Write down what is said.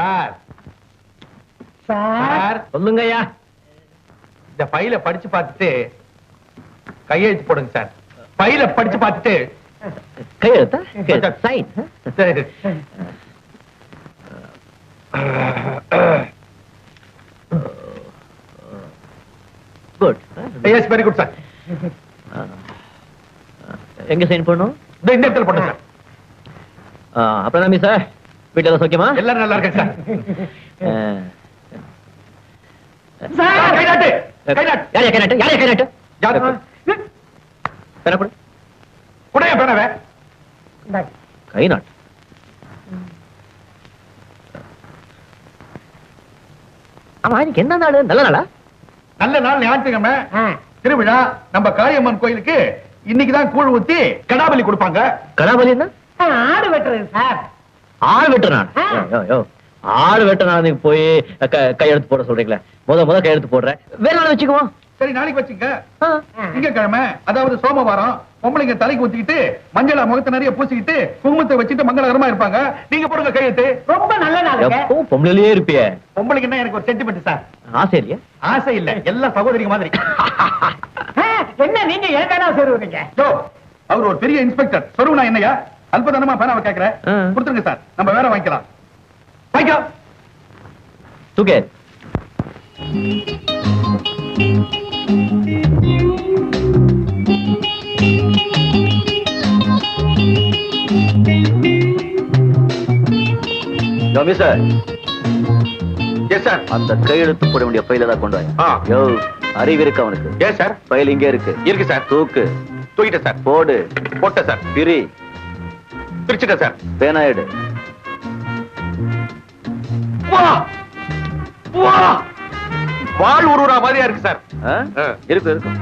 Sir. Sir. சொல்லுங்கய்யா. இந்த ஃபைல படிச்சு பார்த்துட்டு கையெழுத்து போடுங்க சார். ஃபைல படிச்சு பார்த்துட்டு. கையெழுத்தா சைன் சரி. Good yes very good sir எங்க சைன் பண்ணணும் இந்த இடத்துல போடுங்க சார் அப்புறம் நம்பி சார் வீட்டுல சௌக்கியமா? எல்லாரும் நல்லா இருக்கேன் சார். சார் கை நாட்டு கை நாட்டு. யாரையா கை நாட்டு? யாரையா கை நாட்டு? யாரு பேனா கொடு. குடையா பேனவே இந்தாங்க. கை நாட்டு. ஆமா இன்னைக்கு என்ன நாடு நல்ல நாளா? நல்ல நாள் ஞாயிற்றுக்கிழமை. திருவிழா. நம்ம காளியம்மன் கோயிலுக்கு இன்னைக்கு தான் கூழ் ஊத்தி கடாபலி கொடுப்பாங்க. கடாபலி ஆடு வெட்டுறது சார். ஆள் வெட்டுற நாள். ஆ. யோ, யோ, யோ. ஆள் வெட்ட நாள் போய் க- கையெழுத்து போட சொல்றீங்களே. முத முத கையெழுத்து போடுறேன். வேற நாள் வச்சுக்குவோம். சரி நாளைக்கு வச்சுங்க ஆ. திங்கக்கிழமை அதாவது சோமவாரம் பொம்பளைங்க தலைக்கு ஊத்திக்கிட்டு மஞ்சள முகத்தை நிறைய பூசிக்கிட்டு குங்குமத்தை வச்சுட்டு மங்களகரமா இருப்பாங்க. நீங்க போடுங்க கையெழுத்து ரொம்ப நல்ல நாளுங்க. எப்பவும் பொம்பளையிலேயே இருப்பியே. பொம்பளைக்குன்னா எனக்கு ஒரு சென்டிமெண்ட் சார்? ஆசை இல்லையா? ஆசை இல்ல. எல்லா சகோதரிங்க மாதிரி. என்ன நீங்க ஏதானா சொல்லுவீங்க யோ, அவர் ஒரு பெரிய இன்ஸ்பெக்டர் சொருவனா என்னையா அல்பதனமா பேனாவை கேக்குறேன் ஆ. கொடுத்துருங்க சார். நம்ம வேற வாங்கிக்கலாம். வாங்கிக்கலாம் தூக்கே. சார் எஸ் சார் அந்த கையெழுத்து போட வேண்டிய ஃபைல தான் கொண்டு வாங்க. அறிவு இருக்கு அவனுக்கு. எஸ் சார் ஃபைல் இங்கே இருக்கு. இருக்கு சார் தூக்கு. தூக்கிட்டேன் சார் போடு. போட்டேன் சார் பிரி. பிரிச்சுட்டேன் சார். பேனாயிடு வா! வா! வாழ் உருவரா மாதிரியா இருக்கு சார். இருக்கு இருக்கும்.